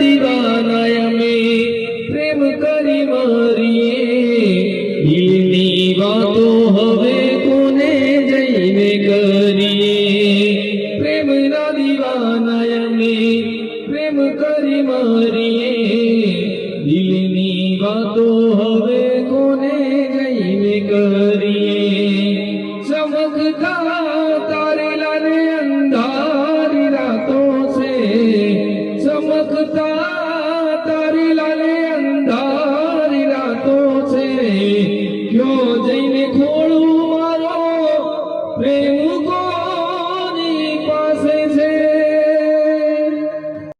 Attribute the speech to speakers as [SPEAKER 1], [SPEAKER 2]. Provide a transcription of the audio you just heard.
[SPEAKER 1] દીવાના અમે પ્રેમ કરી મારીએ. પ્રેમ ના દીવાના અમે પ્રેમ કરી મારીએ. દિલની વાતો હવે કોને જઈને કરીએ? ચમકતા તારેલા ને અંધારી રાતો છે. ચમકતા તારેલા ને પ્રેમ